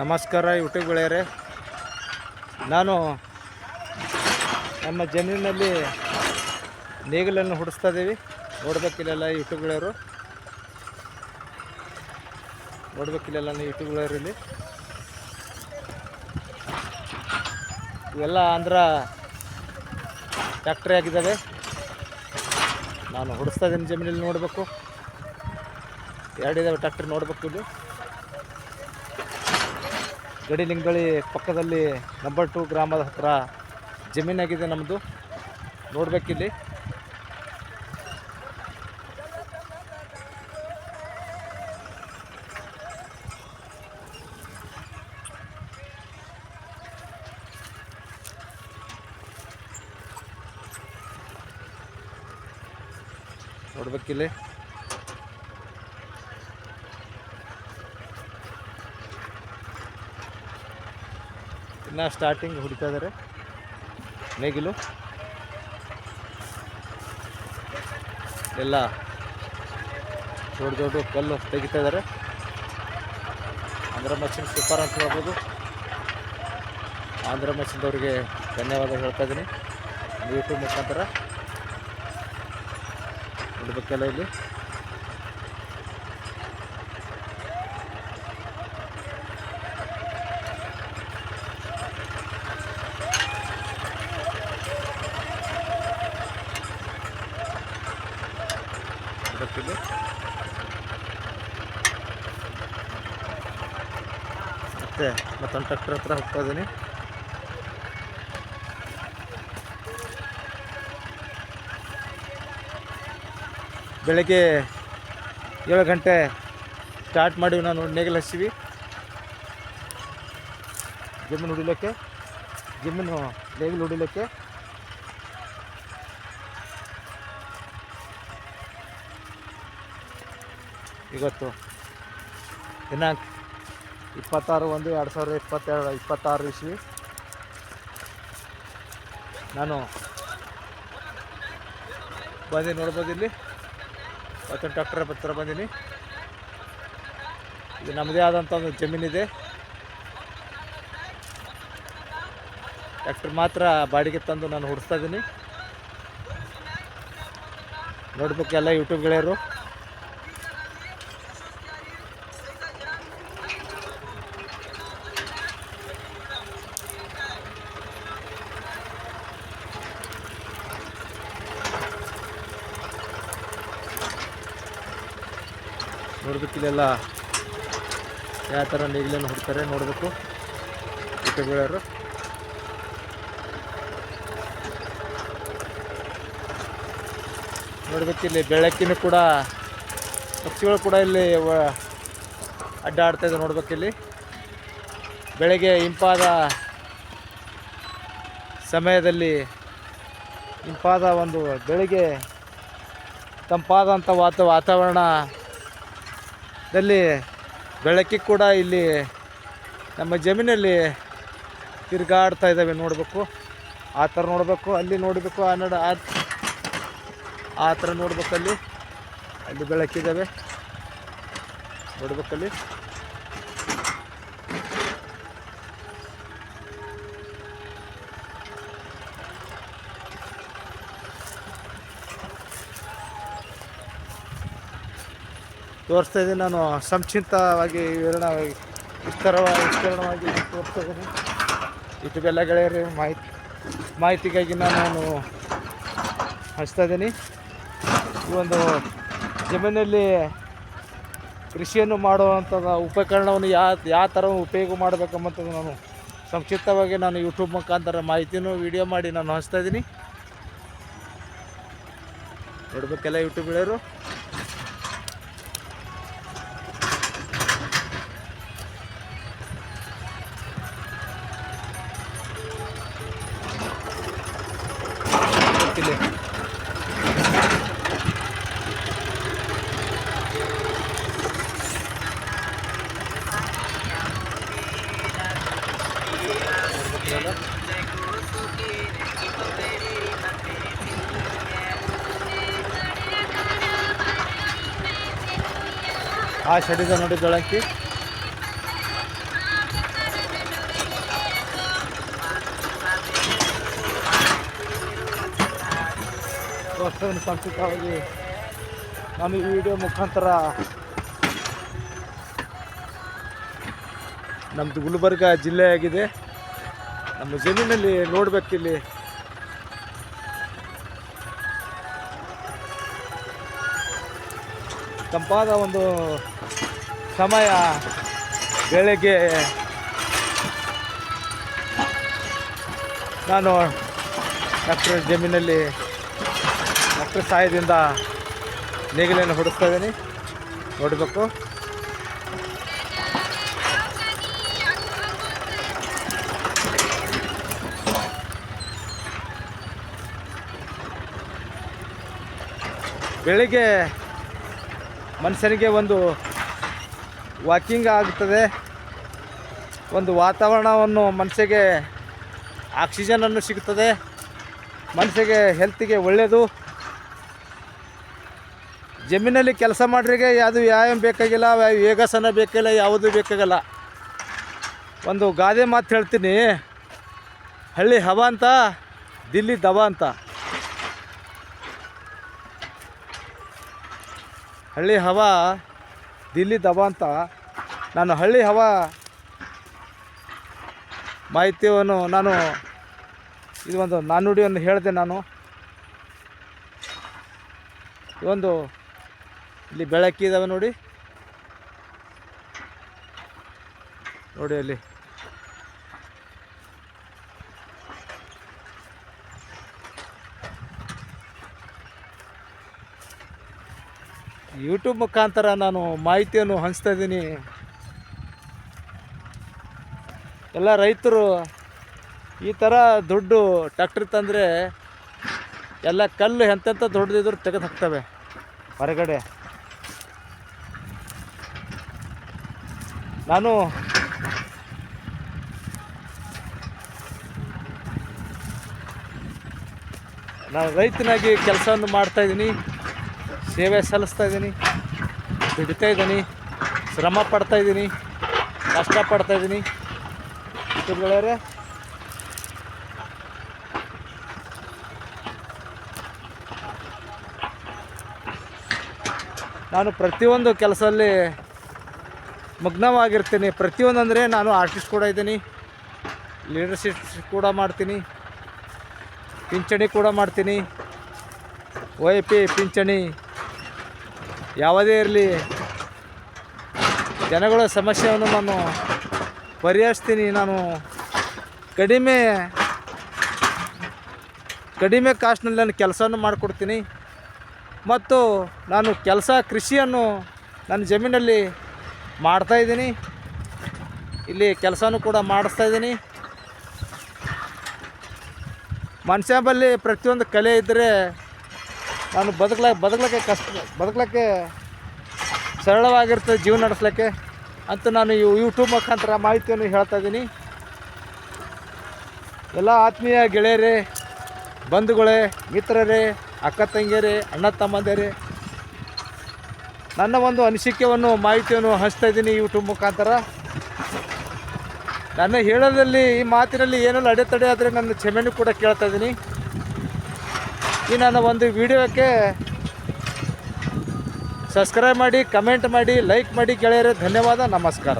ನಮಸ್ಕಾರ ಯೂಟ್ಯೂಬ್ ಗೆಳೆಯರೆ. ನಾನು ನಮ್ಮ ಜಮೀನಿನಲ್ಲಿ ನೇಗಿಲನ್ನು ಹುಡಿಸ್ತಾ ಇದ್ದೀವಿ. ನೋಡ್ಬೇಕಿಲ್ಲ ಯೂಟ್ಯೂಬ್ ಗೆಳೆಯರು. ನೋಡ್ಬೇಕಿಲ್ಲ ಯೂಟ್ಯೂಬ್ ಗೆಳೆಯರು ಇಲ್ಲಿ. ಇವೆಲ್ಲ ಆಂಧ್ರ ಟ್ಯಾಕ್ಟ್ರಿ ಆಗಿದ್ದಾವೆ. ನಾನು ಹುಡಿಸ್ತಾ ಇದ್ದೀನಿ ಜಮೀನಲ್ಲಿ ನೋಡಬೇಕು. ಎರಡಿದ್ದಾವೆ ಟ್ಯಾಕ್ಟ್ರಿ ನೋಡಬೇಕು ಇಲ್ಲಿ. ಗಡಿಲಿಂಗಳಿ ಪಕ್ಕದಲ್ಲಿ ನಂಬರ್ ಟು ಗ್ರಾಮದ ಹತ್ರ ಜಮೀನಾಗಿದೆ ನಮ್ಮದು ನೋಡಬೇಕಿಲ್ಲಿ. ನೋಡ್ಬೇಕಿಲ್ಲಿ. ಇನ್ನು ಸ್ಟಾರ್ಟಿಂಗ್ ಹುಡುಕ್ತಾ ಇದ್ದಾರೆ ನೇಗಿಲು. ಎಲ್ಲ ದೊಡ್ಡ ದೊಡ್ಡ ಕಲ್ಲು ತೆಗಿತಾ ಇದ್ದಾರೆ ಆಂಧ್ರ ಮಷಿನ್ ಸೂಪರ್ ಅಂತ ಹೇಳ್ಬೋದು. ಆಂಧ್ರ ಮಷಿನ್ದವ್ರಿಗೆ ಧನ್ಯವಾದ ಹೇಳ್ತಾ ಇದ್ದೀನಿ. ಯೂಟ್ಯೂಬ್ ಮುಖಾಂತರ ಇಲ್ಲಿ ನೋಡ್ಬೇಕಿಲ್ಲಿ ಮತ್ತೆ ಮತ್ತೊಂದು ಟ್ರ್ಯಾಕ್ಟರ್ ಹತ್ರ ಹೋಗ್ತಾ ಇದ್ದೀನಿ. ಬೆಳಗ್ಗೆ ಏಳು ಗಂಟೆ ಸ್ಟಾರ್ಟ್ ಮಾಡಿವಿ ನಾನು ನೇಗಿಲು ಹಚ್ಚಿವಿ. ಜಮೀನು ಹೊಡಿಲಿಕ್ಕೆ ಜಮೀನು ನೇಗಿಲು ಹೊಡಿಲಿಕ್ಕೆ. ಇವತ್ತು ದಿನಾಂಕ ಇಪ್ಪತ್ತಾರು ಒಂದು ಎರಡು ಸಾವಿರದ ಇಪ್ಪತ್ತೆರಡು, ಇಪ್ಪತ್ತಾರು ಇಸ್ವಿ. ನಾನು ಬಂದೀನಿ ನೋಡ್ಬೋದು ಇಲ್ಲಿ. ಮತ್ತೊಂದು ಟ್ರ್ಯಾಕ್ಟರ್ ಹತ್ರ ಬಂದೀನಿ. ಇದು ನಮ್ಮದೇ ಆದಂಥ ಒಂದು ಜಮೀನಿದೆ. ಟ್ರ್ಯಾಕ್ಟರ್ ಮಾತ್ರ ಬಾಡಿಗೆ ತಂದು ನಾನು ಹುಡ್ಸ್ತಾ ಇದ್ದೀನಿ ನೋಡ್ಬೇಕೆಲ್ಲ ಯೂಟ್ಯೂಬ್ ಗೆಳೆಯರು. ನೋಡ್ಬೇಕಿಲ್ಲೆಲ್ಲ ಯಾವ ಥರ ನೇಗಿಲನ್ನು ಹುಡ್ತಾರೆ, ನೋಡಬೇಕು. ಯೂಟ್ಯೂಬ್ಗಳವರು ನೋಡ್ಬೇಕಿಲ್ಲಿ ಬೆಳಕಿನ ಕೂಡ, ಪಕ್ಷಿಗಳು ಕೂಡ ಇಲ್ಲಿ ಅಡ್ಡಾಡ್ತಾಯಿದೆ ನೋಡ್ಬೇಕಿಲ್ಲಿ ಬೆಳಗ್ಗೆ ಇಂಪಾದ ಸಮಯದಲ್ಲಿ ಇಂಪಾದ ಒಂದು ಬೆಳಗ್ಗೆ ತಂಪಾದಂಥ ವಾತ ವಾತಾವರಣದಲ್ಲಿ ಬೆಳಕಿಗೆ ಕೂಡ ಇಲ್ಲಿ ನಮ್ಮ ಜಮೀನಲ್ಲಿ ತಿರುಗಾಡ್ತಾ ಇದ್ದಾವೆ ನೋಡಬೇಕು. ಆ ಥರ ನೋಡಬೇಕು. ಅಲ್ಲಿ ನೋಡಬೇಕು. ಆ ನಡ ಆ ಥರ ನೋಡಬೇಕು ಅಲ್ಲಿ. ಬೆಳಕಿದ್ದಾವೆ ನೋಡ್ಬೇಕಲ್ಲಿ ತೋರಿಸ್ತಾ ಇದ್ದೀನಿ. ನಾನು ಸಂಕ್ಷಿಪ್ತವಾಗಿ ವಿವರಣವಾಗಿ, ವಿಸ್ತಾರವಾಗಿ, ವಿಸ್ತರಣವಾಗಿ ತೋರಿಸ್ತಾ ಇದ್ದೀನಿ. ಇದಕ್ಕೆಲ್ಲ ಗೆಳೆಯರು, ಮಾಹಿತಿ, ಮಾಹಿತಿಗಾಗಿ ನಾನು ಹಚ್ತಾ ಇದ್ದೀನಿ. ಈ ಒಂದು ಜಮೀನಲ್ಲಿ ಕೃಷಿಯನ್ನು ಮಾಡುವಂಥದ್ದು ಉಪಕರಣವನ್ನು ಯಾವ ಯಾವ ಥರ ಉಪಯೋಗ ಮಾಡಬೇಕಂಬಂಥದ್ದು ನಾನು ಸಂಕ್ಷಿಪ್ತವಾಗಿ ನಾನು ಯೂಟ್ಯೂಬ್ ಮುಖಾಂತರ ಮಾಹಿತಿನೂ ವಿಡಿಯೋ ಮಾಡಿ ನಾನು ಹಚ್ತಾ ಇದ್ದೀನಿ. ನೋಡ್ಬೇಕೆಲ್ಲ ಯೂಟ್ಯೂಬ್ ಗೆಳೆಯರು. ಗೊತ್ತಿಲ್ಲ ಆ ಶೆಡಿದ ನೋಡಿ ಬೆಳಕಿ ತೋರಿಸ್ತಾ ಸಂಸ್ಥಿತವಾಗಿ ನಾನು ಈ ವಿಡಿಯೋ ಮುಖಾಂತರ ನಮ್ಮದು ಗುಲ್ಬರ್ಗ ಜಿಲ್ಲೆಯಾಗಿದೆ. ನಮ್ಮ ಜಮೀನಲ್ಲಿ ನೋಡಬೇಕಿಲ್ಲಿ ತಂಪಾದ ಒಂದು ಸಮಯ ಬೆಳಗ್ಗೆ ನಾನು ಡಾಕ್ಟರ್ ಜಮೀನಲ್ಲಿ ಡಾಕ್ಟರ್ ಸಹಾಯದಿಂದ ನೇಗಿಲನ್ನು ಹೊಡಿಸ್ತಾ ಇದ್ದೀನಿ. ನೋಡಬೇಕು. ಬೆಳಿಗ್ಗೆ ಮನುಷ್ಯನಿಗೆ ಒಂದು ವಾಕಿಂಗ್ ಆಗುತ್ತದೆ ಒಂದು ವಾತಾವರಣವನ್ನು ಮನಸ್ಸಿಗೆ ಆಕ್ಸಿಜನನ್ನು ಸಿಗುತ್ತದೆ ಮನಸ್ಸಿಗೆ ಹೆಲ್ತಿಗೆ ಒಳ್ಳೆಯದು ಜಮೀನಲ್ಲಿ ಕೆಲಸ ಮಾಡ್ರಿಗೆ ಯಾವುದು ವ್ಯಾಯಾಮ ಬೇಕಾಗಿಲ್ಲ ಯೋಗಾಸನ ಬೇಕಾಗಿಲ್ಲ, ಯಾವುದು ಬೇಕಾಗಲ್ಲ. ಒಂದು ಗಾದೆ ಮಾತು ಹೇಳ್ತೀನಿ. ಹಳ್ಳಿ ಹವ ಅಂತ, ದಿಲ್ಲಿ ದವ ಅಂತ. ಹಳ್ಳಿ ಹವ, ದಿಲ್ಲಿ ದವ ಅಂತ. ನಾನು ಹಳ್ಳಿ ಹವ ಮಾಹಿತಿಯನ್ನು ನಾನು ಇದು ಒಂದು ನಾನುಡಿಯನ್ನು ಹೇಳಿದೆ ನಾನು. ಒಂದು ಇಲ್ಲಿ ಬೆಳಕಿದಾವೆ ನೋಡಿ. ನೋಡಿ ಅಲ್ಲಿ. ಯೂಟ್ಯೂಬ್ ಮುಖಾಂತರ ನಾನು ಮಾಹಿತಿಯನ್ನು ಹಂಚ್ತಾ ಇದ್ದೀನಿ. ಎಲ್ಲ ರೈತರು ಈ ಥರ ದುಡ್ಡು ಟ್ಯಾಕ್ಟ್ರಿ ತಂದರೆ ಎಲ್ಲ ಕಲ್ಲು ಎಂತೆಂಥ ದೊಡ್ಡದಿದ್ರು ತೆಗೆದು ಹಾಕ್ತವೆ ಹೊರಗಡೆ. ನಾನು ನಾನು ರೈತನಾಗಿ ಕೆಲಸವನ್ನು ಮಾಡ್ತಾಯಿದ್ದೀನಿ ಸೇವೆ ಸಲ್ಲಿಸ್ತಾ ಇದ್ದೀನಿ. ದುಡಿತಾ ಇದ್ದೀನಿ. ಶ್ರಮ ಪಡ್ತಾ ಇದ್ದೀನಿ. ಕಷ್ಟಪಡ್ತಾ ಇದ್ದೀನಿ. ಗೆಳೆಯರೆ ನಾನು ಪ್ರತಿಯೊಂದು ಕೆಲಸದಲ್ಲಿ ಮಗ್ನವಾಗಿರ್ತೀನಿ. ಪ್ರತಿಯೊಂದು ಅಂದರೆ ನಾನು ಆರ್ಟಿಸ್ಟ್ ಕೂಡ ಇದ್ದೀನಿ. ಲೀಡರ್ಶಿಪ್ ಕೂಡ ಮಾಡ್ತೀನಿ. ಪಿಂಚಣಿ ಕೂಡ ಮಾಡ್ತೀನಿ. ಎ ಪಿ ಪಿಂಚಣಿ ಯಾವುದೇ ಇರಲಿ. ಜನಗಳ ಸಮಸ್ಯೆಯನ್ನು ನಾನು ಪರಿಹರಿಸ್ತೀನಿ. ನಾನು ಕಡಿಮೆ ಕಡಿಮೆ ಕಾಸ್ಟ್ನಲ್ಲಿ ನಾನು ಕೆಲಸವನ್ನು ಮಾಡಿಕೊಡ್ತೀನಿ. ಮತ್ತು ನಾನು ಕೆಲಸ, ಕೃಷಿಯನ್ನು ನನ್ನ ಜಮೀನಲ್ಲಿ ಮಾಡ್ತಾಯಿದ್ದೀನಿ ಇಲ್ಲಿ ಕೆಲಸನೂ ಕೂಡ ಮಾಡಿಸ್ತಾ ಇದ್ದೀನಿ. ಮನುಷ್ಯ ಬಲ್ಲಿ ಪ್ರತಿಯೊಂದು ಕಲೆ ಇದ್ದರೆ ನಾನು ಬದುಕಲ, ಬದುಕಲಿಕ್ಕೆ ಕಷ್ಟ, ಬದುಕಲಿಕ್ಕೆ ಸರಳವಾಗಿರ್ತದೆ ಜೀವನ ನಡೆಸ್ಲಿಕ್ಕೆ ಅಂತ ನಾನು ಯೂಟ್ಯೂಬ್ ಮುಖಾಂತರ ಮಾಹಿತಿಯನ್ನು ಹೇಳ್ತಾ ಇದ್ದೀನಿ. ಎಲ್ಲ ಆತ್ಮೀಯ ಗೆಳೆಯರೇ, ಬಂಧುಗಳೇ, ಮಿತ್ರರೇ, ಅಕ್ಕ ತಂಗಿಯರೇ, ಅಣ್ಣ ತಮ್ಮಂದಿರೇ ನನ್ನ ಒಂದು ಅನಿಸಿಕೆಯನ್ನು, ಮಾಹಿತಿಯನ್ನು ಹಂಚ್ತಾ ಇದ್ದೀನಿ ಯೂಟ್ಯೂಬ್ ಮುಖಾಂತರ. ನನ್ನ ಹೇಳೋದ್ರಲ್ಲಿ, ಈ ಮಾತಿನಲ್ಲಿ ಏನೆಲ್ಲ ಅಡೆತಡೆ ಆದರೆ ನನ್ನ ಕ್ಷಮೆನೂ ಕೂಡ ಕೇಳ್ತಾ ಇದ್ದೀನಿ. ಈ ನನ್ನ ಒಂದು ವಿಡಿಯೋಕ್ಕೆ ಸಬ್ಸ್ಕ್ರೈಬ್ ಮಾಡಿ ಕಮೆಂಟ್ ಮಾಡಿ ಲೈಕ್ ಮಾಡಿ ಗೆಳೆಯರೇ, ಧನ್ಯವಾದ, ನಮಸ್ಕಾರ.